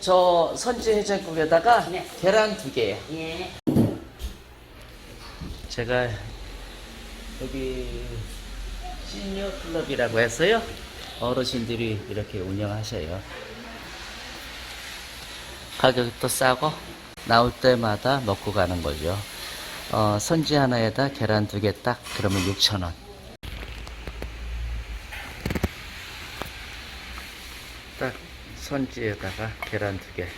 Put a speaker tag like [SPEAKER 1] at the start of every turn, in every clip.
[SPEAKER 1] 저 선지 해장국에다가
[SPEAKER 2] 네.
[SPEAKER 1] 계란 두 개요.
[SPEAKER 2] 예.
[SPEAKER 1] 제가 여기 시니어 클럽이라고 해서요. 어르신들이 이렇게 운영하셔요. 가격도 싸고 나올 때마다 먹고 가는 거죠. 어, 선지 하나에다 계란 두 개 딱 그러면 6,000원. 딱 선지에다가 계란 두 개.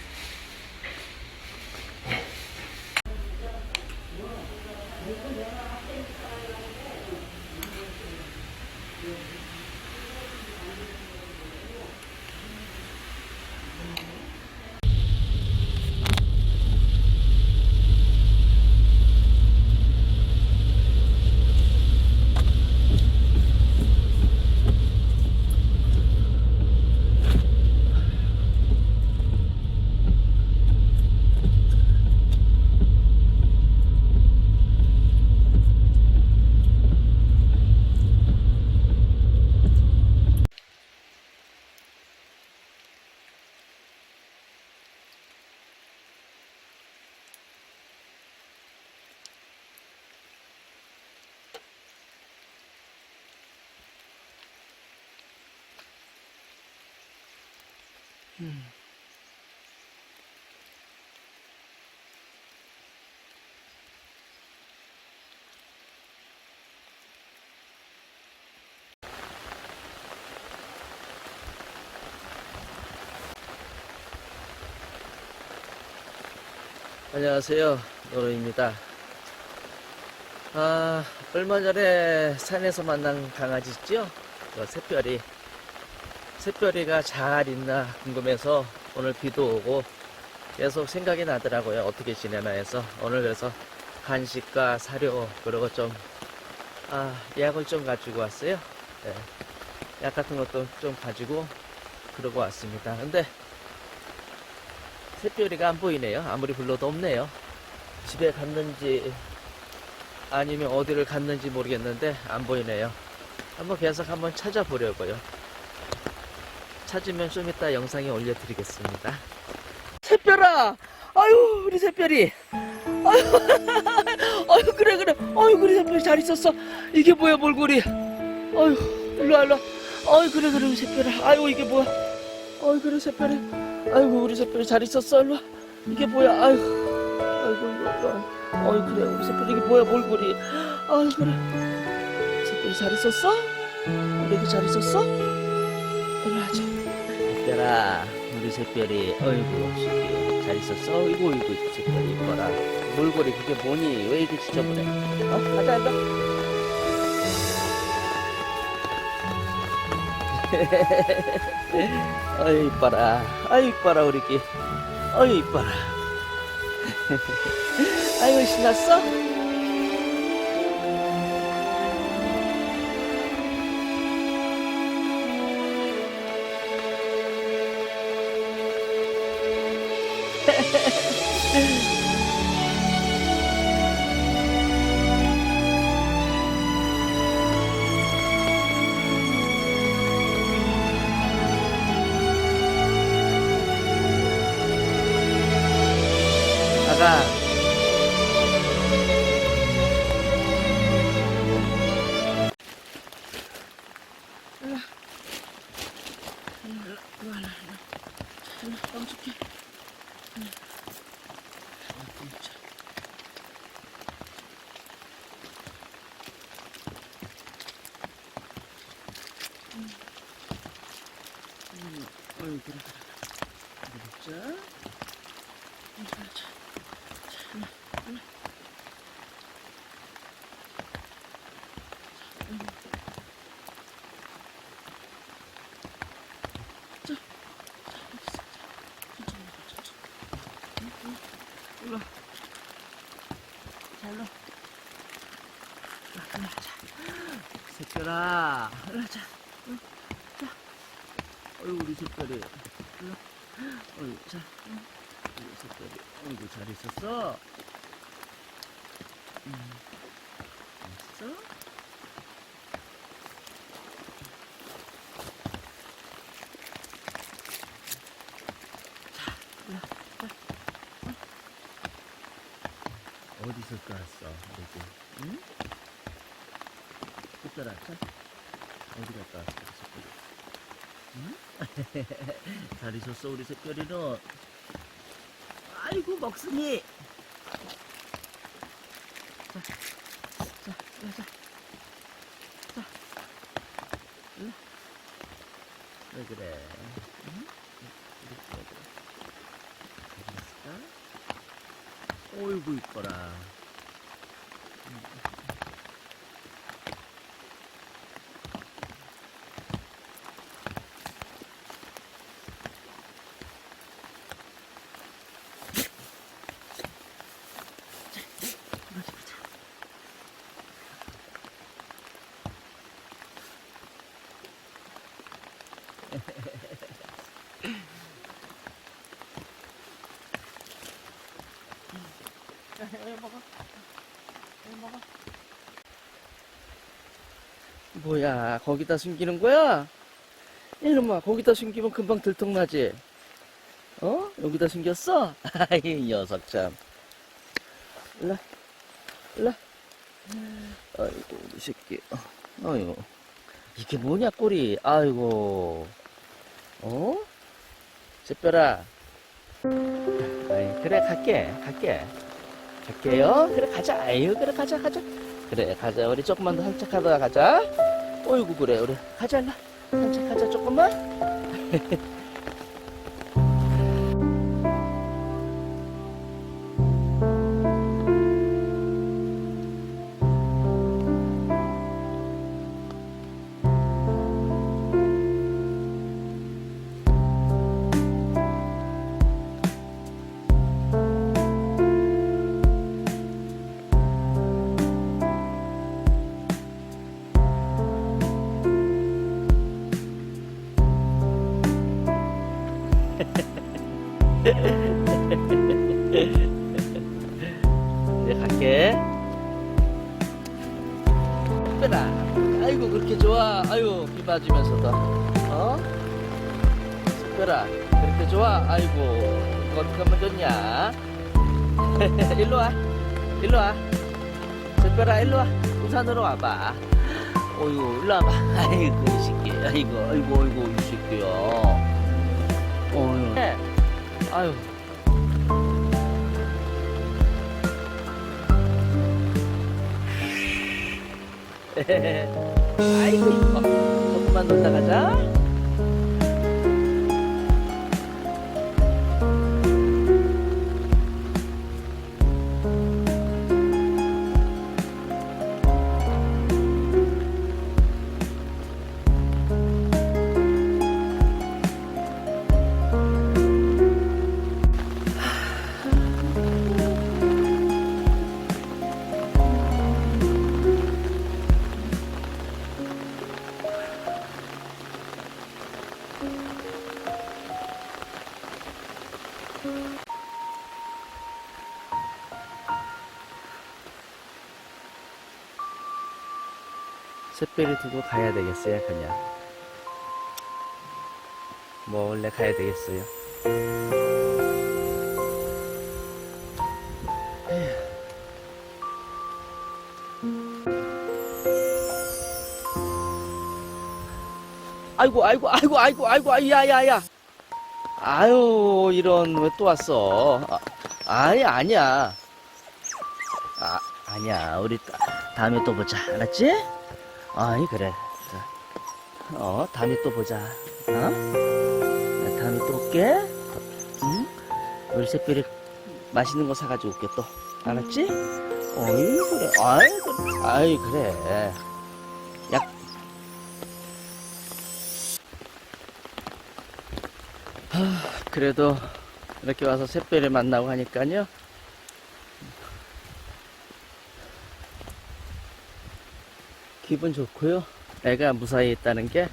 [SPEAKER 1] 안녕하세요. 노로입니다. 아, 얼마 전에 산에서 만난 강아지 있죠? 저 새별이. 새별이가 잘 있나 궁금해서 오늘 비도 오고 계속 생각이 나더라고요. 어떻게 지내나 해서. 오늘 그래서 간식과 사료, 그리고 좀, 아, 약을 좀 가지고 왔어요. 네. 약 같은 것도 좀 가지고 그러고 왔습니다. 근데 새별이가 안 보이네요. 아무리 불러도 없네요. 집에 갔는지 아니면 어디를 갔는지 모르겠는데 안 보이네요. 한번 계속 한번 찾아보려고요. 찾으면 좀 이따 영상에 올려드리겠습니다. 새별아! 아유, 우리 새별이! 아유, 아유, 그래, 그래. 아유, 그래, 새별이 잘 있었어. 이게 뭐야, 몰골이. 아유, 일로 와, 일로 와. 아유, 그래, 그래, 우리 새별아. 아유, 이게 뭐야. 아유, 그래, 새별이. 아이고 우리 새별이 잘 있었어 일로 와. 이게 뭐야 아이고 아이고 이거 이거 어이 그래 우리 새별이 이게 뭐야 몰골이 아유 그래 새별이 잘 있었어? 우리 애기 잘 있었어? 새별아 우리 새별이 어이구 새끼 잘 있었어? 어이구 어이구 새별이 이뻐라 몰골이 그게 뭐니 왜 이렇게 지저분해 어? 가자 일로 아유 이뻐라 아유 이뻐라 우리 끼 아유 이뻐라 아유 신났어? 일로 와. 자, 일로 일로 와, 자. 새별아, 일로 와, 자. 응, 자. 어이구, 우리 새별이. 일로 와. 어이구, 자. 어이구, 잘 있었어. 음. 있어? 자, 일로 와, 빨리. 어? 어디서 깠어, 이렇게. 응? 끝자락, 자. 어디 갔다 왔어, 응? 잘 있었어, 우리 새별이는? 아이고, 먹순이! 자, 자, 자. 자, 일로. 왜 그래? 응? 이렇게 왜 그래? 어디 있을까? 어이구 이뻐라. 뭐야 거기다 숨기는 거야? 이놈아 거기다 숨기면 금방 들통나지 어? 여기다 숨겼어? 아이 이 녀석 참 일라 일라 아이고 우리 새끼 아이고 이게 뭐냐 꼬리 아이고 어? 새별아 아이 그래 갈게 갈게 갈게요. 그래 가자. 아유 그래 가자 가자. 그래 가자. 우리 조금만 더 산책하다가 가자. 어이구 그래 우리. 가자 일라 산책하자 조금만 이제 갈게. 특별아 아이고 그렇게 좋아. 아이고 비 맞으면서도. 어? 특별아 그렇게 좋아. 아이고 이거 어떻게 하면 좋냐? 일로 와. 일로 와. 특별아 일로 와. 우산으로 와봐. 어이구 일로 와봐. 아이고 이 새끼. 아이고 아이고 아이고 이 새끼야. 어휴 아유. 아이고 이뻐 조금만 놀다 가자 샛별을 두고 가야 되겠어요 그냥 뭐 원래 가야 되겠어요 아이고 아이고 아이고 아이고 아이고 아이 야야야 아유 이런 왜 또 왔어? 아, 아니 아니야. 아 아니야. 우리 따- 다음에 또 보자. 알았지? 아이 그래. 자, 어 다음에 또 보자. 어? 나 다음에 또 올게. 응? 우리 새별이 맛있는 거 사가지고 올게 또. 알았지? 어이 그래. 아이 그래. 아이 그래 그래도 이렇게 와서 새별을 만나고 하니까요 기분 좋고요. 애가 무사히 있다는 게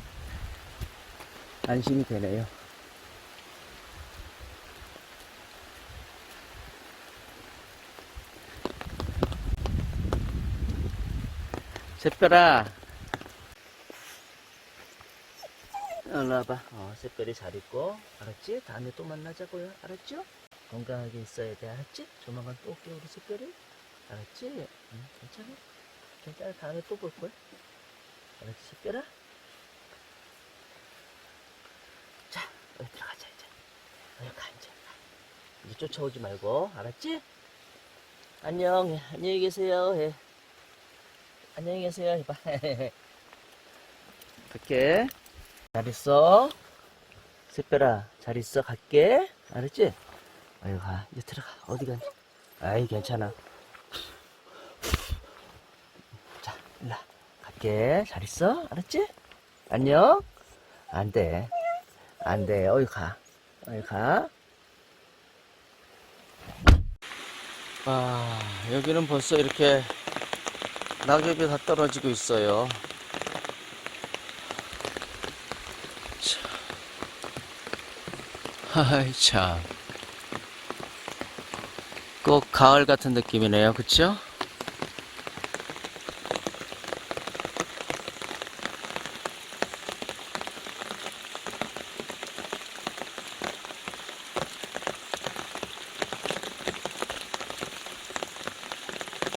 [SPEAKER 1] 안심이 되네요. 새별아. 일로 와봐. 어, 새별이 잘 있고, 알았지? 다음에 또 만나자고요. 알았죠? 건강하게 있어야 돼. 알았지? 조만간 또 올게, 우리 새별이. 알았지? 응, 괜찮아? 괜찮아. 다음에 또 볼 거야. 알았지, 새별아? 자, 여기 들어가자, 이제. 여기 가, 이제. 이제 쫓아오지 말고, 알았지? 안녕, 예, 안녕히 계세요. 예. 안녕히 계세요. 해봐. 갈게. 잘 있어. 새별아, 잘 있어. 갈게. 알았지? 아유, 가. 이제 들어가. 어디 가니? 아이, 괜찮아. 자, 일로 와. 갈게. 잘 있어? 알았지? 안녕? 안 돼. 안 돼. 어이, 가. 어이, 가. 아, 여기는 벌써 이렇게 낙엽이 다 떨어지고 있어요. 아이, 참. 꼭 가을 같은 느낌이네요. 그쵸?